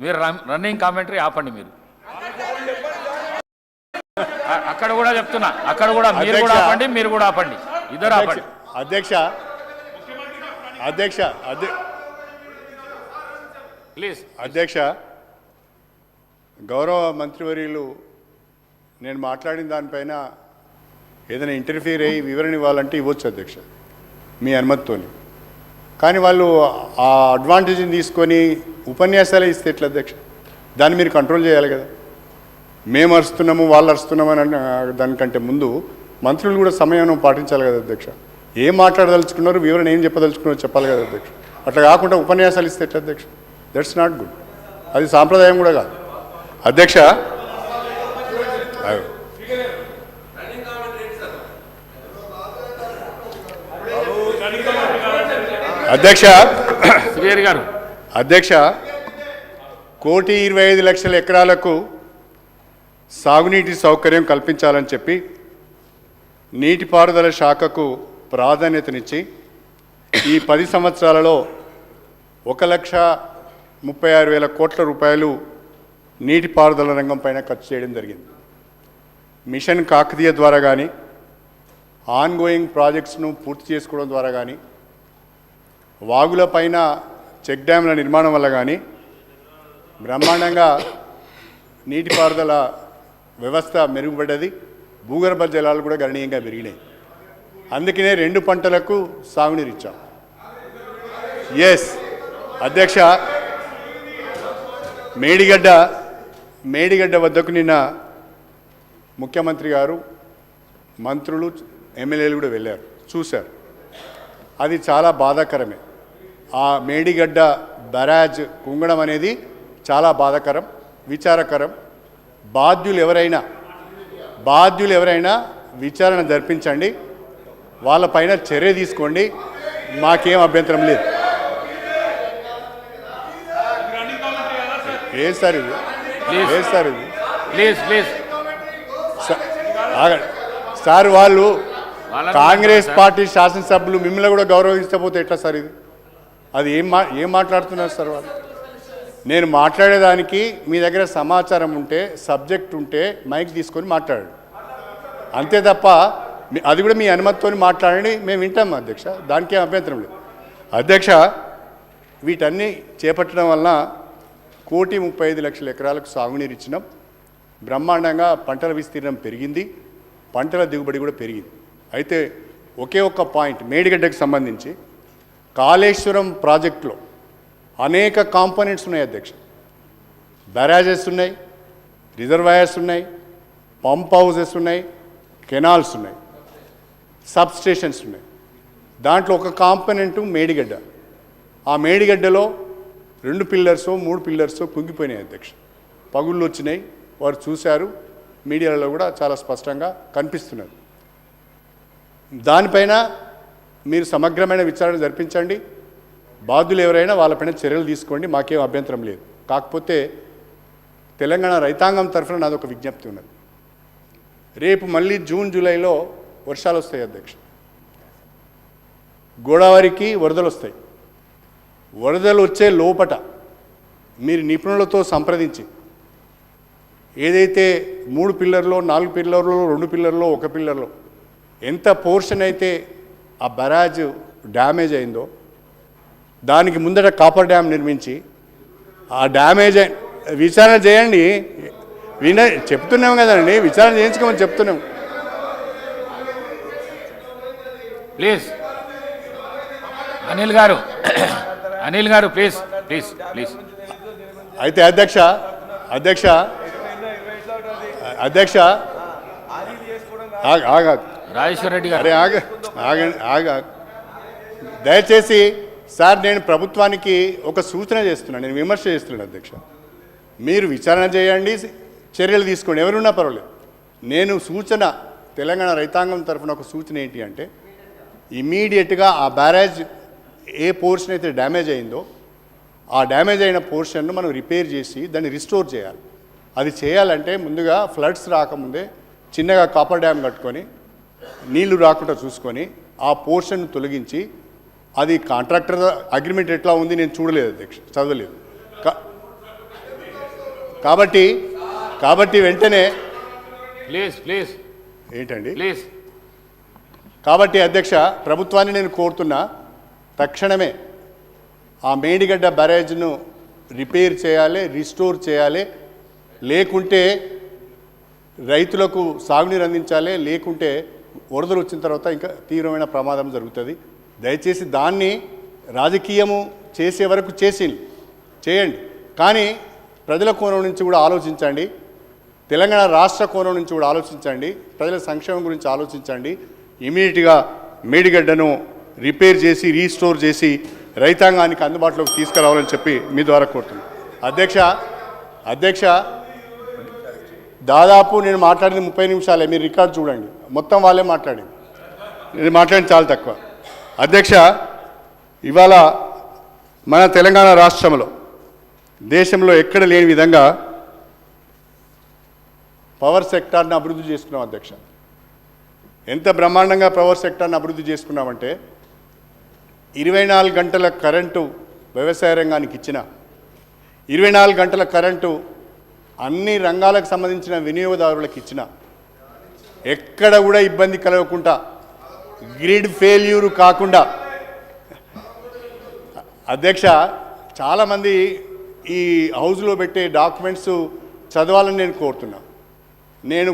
మీరు run- running commentary ఆపండి మీరు. అక్కడ కూడా చెప్తున్నా అక్కడ కూడా మీరు కూడా. ఆపండి మీరు కూడా ఆపండి. ఇద్దరు ఆపండి. అధ్యక్ష. అధ్యక్ష అధ్య ప్లీజ్. అధ్యక్ష గౌరవ మంత్రివర్యులు నేను మాట్లాడిన దానిపైన ఏదైనా ఇంటర్ఫియర్ అయ్యి వివరణ ఇవ్వాలంటే ఇవ్వచ్చు అధ్యక్ష మీ అనుమతితోని. కానీ వాళ్ళు ఆ అడ్వాంటేజ్ని తీసుకొని ఉపన్యాసాలే ఇస్తే ఎట్లా అధ్యక్ష? దాన్ని మీరు కంట్రోల్ చేయాలి కదా. మేము అరుస్తున్నాము వాళ్ళు అరుస్తున్నాము అని దానికంటే ముందు మంత్రులు కూడా సమయం పాటించాలి కదా అధ్యక్ష. ఏం మాట్లాడదలుచుకున్నారు వివరణ ఏం చెప్పదలుచుకున్నారో చెప్పాలి కదా అధ్యక్ష. అట్లా కాకుండా ఉపన్యాసాలు ఇస్తే ఎట్లా అధ్యక్ష? దట్స్ నాట్ గుడ్ అది సాంప్రదాయం కూడా కాదు. అధ్యక్ష అధ్యక్ష గారు అధ్యక్ష కోటి ఇరవై ఐదు లక్షల ఎకరాలకు సాగునీటి సౌకర్యం కల్పించాలని చెప్పి నీటిపారుదల శాఖకు ప్రాధాన్యతనిచ్చి ఈ పది సంవత్సరాలలో ఒక లక్ష ముప్పై ఆరు వేల కోట్ల రూపాయలు నీటిపారుదల రంగం పైన ఖర్చు చేయడం జరిగింది. మిషన్ కాకతీయ ద్వారా కానీ ఆన్గోయింగ్ ప్రాజెక్ట్స్ను పూర్తి చేసుకోవడం ద్వారా కానీ వాగుల పైన చెక్ డ్యామ్ల నిర్మాణం వల్ల కానీ బ్రహ్మాండంగా నీటిపారుదల వ్యవస్థ మెరుగుపడ్డది. భూగర్భ జలాలు కూడా గణనీయంగా పెరిగినాయి. అందుకనే రెండు పంటలకు సాగునీరు ఇచ్చాం ఎస్ అధ్యక్ష మేడిగడ్డ మేడిగడ్డ వద్దకు నిన్న ముఖ్యమంత్రి గారు మంత్రులు ఎమ్మెల్యేలు కూడా వెళ్ళారు. చూశారు. అది చాలా బాధాకరమే. ఆ మేడిగడ్డ బరాజ్ కుంగడం అనేది చాలా బాధాకరం విచారకరం. బాధ్యులు ఎవరైనా బాధ్యులు ఎవరైనా విచారణ జరిపించండి. వాళ్ళపైన చర్య తీసుకోండి. మాకేం అభ్యంతరం లేదు. ఏ సార్ ఇది. ఏ సార్ ఇది. Please please. సార్ వాళ్ళు కాంగ్రెస్. పార్టీ శాసనసభ్యులు మిమ్మల్ని కూడా గౌరవించకపోతే ఎట్లా సార్ ఇది? అది ఏం మా ఏం మాట్లాడుతున్నారు సార్ వాళ్ళు? నేను మాట్లాడేదానికి మీ దగ్గర సమాచారం ఉంటే సబ్జెక్ట్ ఉంటే మైక్ తీసుకొని మాట్లాడండి అంతే తప్ప మీ- అది కూడా మీ అనుమతితో మాట్లాడండి మేము వింటాం అధ్యక్ష. దానికి ఏం అభ్యంతరం లేదు. అధ్యక్ష వీటన్నీ చేపట్టడం వలన కోటి ముప్పై ఐదు లక్షల ఎకరాలకు సాగునీరు ఇచ్చినాం. బ్రహ్మాండంగా పంటల విస్తీర్ణం పెరిగింది. పంటల దిగుబడి కూడా పెరిగింది. అయితే ఒకే ఒక్క పాయింట్ మేడిగడ్డకు సంబంధించి కాళేశ్వరం ప్రాజెక్టులో అనేక కాంపోనెంట్స్ ఉన్నాయి అధ్యక్ష. బ్యారాజెస్ ఉన్నాయి రిజర్వాయర్స్ ఉన్నాయి పంప్ హౌసెస్ ఉన్నాయి కెనాల్స్ ఉన్నాయి సబ్ స్టేషన్స్ ఉన్నాయి. దాంట్లో ఒక కాంపోనెంటు మేడిగడ్డ. ఆ మేడిగడ్డలో రెండు పిల్లర్స్ మూడు పిల్లర్స్ కుంగిపోయినాయి అధ్యక్ష. పగుళ్ళు వచ్చినాయి వారు చూశారు మీడియాలో కూడా చాలా స్పష్టంగా కనిపిస్తున్నది. దానిపైన మీరు సమగ్రమైన విచారణ జరిపించండి. బాధ్యులు ఎవరైనా వాళ్ళపైన చర్యలు తీసుకోండి. మాకేం అభ్యంతరం లేదు. కాకపోతే తెలంగాణ రైతాంగం తరఫున నాది ఒక విజ్ఞప్తి ఉన్నది. రేపు మళ్ళీ జూన్ జూలైలో వర్షాలు వస్తాయి అధ్యక్ష. గోదావరికి వరదలు వస్తాయి. వరదలు వచ్చే లోపట మీరు నిపుణులతో సంప్రదించి ఏదైతే మూడు పిల్లర్లో నాలుగు పిల్లర్లో రెండు పిల్లర్లో ఒక పిల్లర్లో ఎంత పోర్షన్ అయితే ఆ బరాజ్ డ్యామేజ్ అయిందో దానికి ముందట కాపర్ డ్యామ్ నిర్మించి ఆ డ్యామేజ్ అయి విచారణ చేయండి విన చెప్తున్నాం కదండి విచారణ చేయించుకోమని చెప్తున్నాం ప్లీజ్ అనిల్ గారు అనిల్ గారు ప్లీజ్ ప్లీజ్ ప్లీజ్ అయితే అధ్యక్ష అధ్యక్ష అధ్యక్ష ఆగ ఆగ రాజేశ్వర రెడ్డి గారు అరే ఆగ ఆగండి ఆగ. దయచేసి సార్ నేను ప్రభుత్వానికి ఒక సూచన చేస్తున్నాను. నేను విమర్శ చేస్తున్నాను అధ్యక్ష. మీరు విచారణ చేయండి చర్యలు తీసుకోండి. ఎవరున్నా పర్వాలేదు. నేను సూచన తెలంగాణ రైతాంగం తరఫున ఒక సూచన ఏంటి అంటే ఇమీడియట్గా ఆ బ్యారేజ్ ఏ పోర్షన్ అయితే డ్యామేజ్ అయిందో ఆ డ్యామేజ్ అయిన పోర్షన్ను మనం రిపేర్ చేసి దాన్ని రిస్టోర్ చేయాలి. అది చేయాలంటే ముందుగా ఫ్లడ్స్ రాకముందే చిన్నగా కాపర్ డ్యామ్ కట్టుకొని నీళ్ళు రాకుండా చూసుకొని ఆ పోర్షన్ తొలగించి అది కాంట్రాక్టర్ అగ్రిమెంట్ ఎట్లా ఉంది నేను చూడలేదు అధ్యక్ష చదవలేదు. కాబట్టి కాబట్టి వెంటనే ప్లీజ్ ప్లీజ్. ఏంటండి? ప్లీజ్. కాబట్టి అధ్యక్ష ప్రభుత్వాన్ని నేను కోరుతున్నా తక్షణమే ఆ మేడిగడ్డ బ్యారేజ్ను రిపేర్ చేయాలి రిస్టోర్ చేయాలి లేకుంటే రైతులకు సాగునీరు అందించాలి లేకుంటే వరదలు వచ్చిన తర్వాత ఇంకా తీవ్రమైన ప్రమాదం జరుగుతుంది. దయచేసి దాన్ని రాజకీయము చేసే వరకు చేసి చేయండి. కానీ ప్రజల కోణం నుంచి కూడా ఆలోచించండి. తెలంగాణ రాష్ట్ర కోణం నుంచి కూడా ఆలోచించండి. ప్రజల సంక్షేమం గురించి ఆలోచించండి. ఇమీడియట్గా మేడిగడ్డను రిపేర్ చేసి రీస్టోర్ చేసి రైతాంగానికి అందుబాటులోకి తీసుకురావాలని చెప్పి మీ ద్వారా కోరుతున్నాను. అధ్యక్ష అధ్యక్ష దాదాపు నేను మాట్లాడిన ముప్పై నిమిషాలే. మీరు రికార్డ్ చూడండి. మొత్తం వాళ్ళే మాట్లాడింది. నేను మాట్లాడింది చాలా తక్కువ. అధ్యక్ష ఇవాళ మన తెలంగాణ రాష్ట్రంలో దేశంలో ఎక్కడ లేని విధంగా పవర్ సెక్టార్ని అభివృద్ధి చేసుకున్నాం అధ్యక్ష. ఎంత బ్రహ్మాండంగా పవర్ సెక్టార్ని అభివృద్ధి చేసుకున్నామంటే ఇరవై నాలుగు గంటల కరెంటు వ్యవసాయ రంగానికి ఇచ్చిన ఇరవై నాలుగు గంటల కరెంటు అన్ని రంగాలకు సంబంధించిన వినియోగదారులకు ఇచ్చిన ఎక్కడ కూడా ఇబ్బంది కలగకుండా గ్రిడ్ ఫెయిల్యూర్ కాకుండా. అధ్యక్ష చాలామంది ఈ హౌస్లో పెట్టే డాక్యుమెంట్స్ చదవాలని నేను కోరుతున్నా. నేను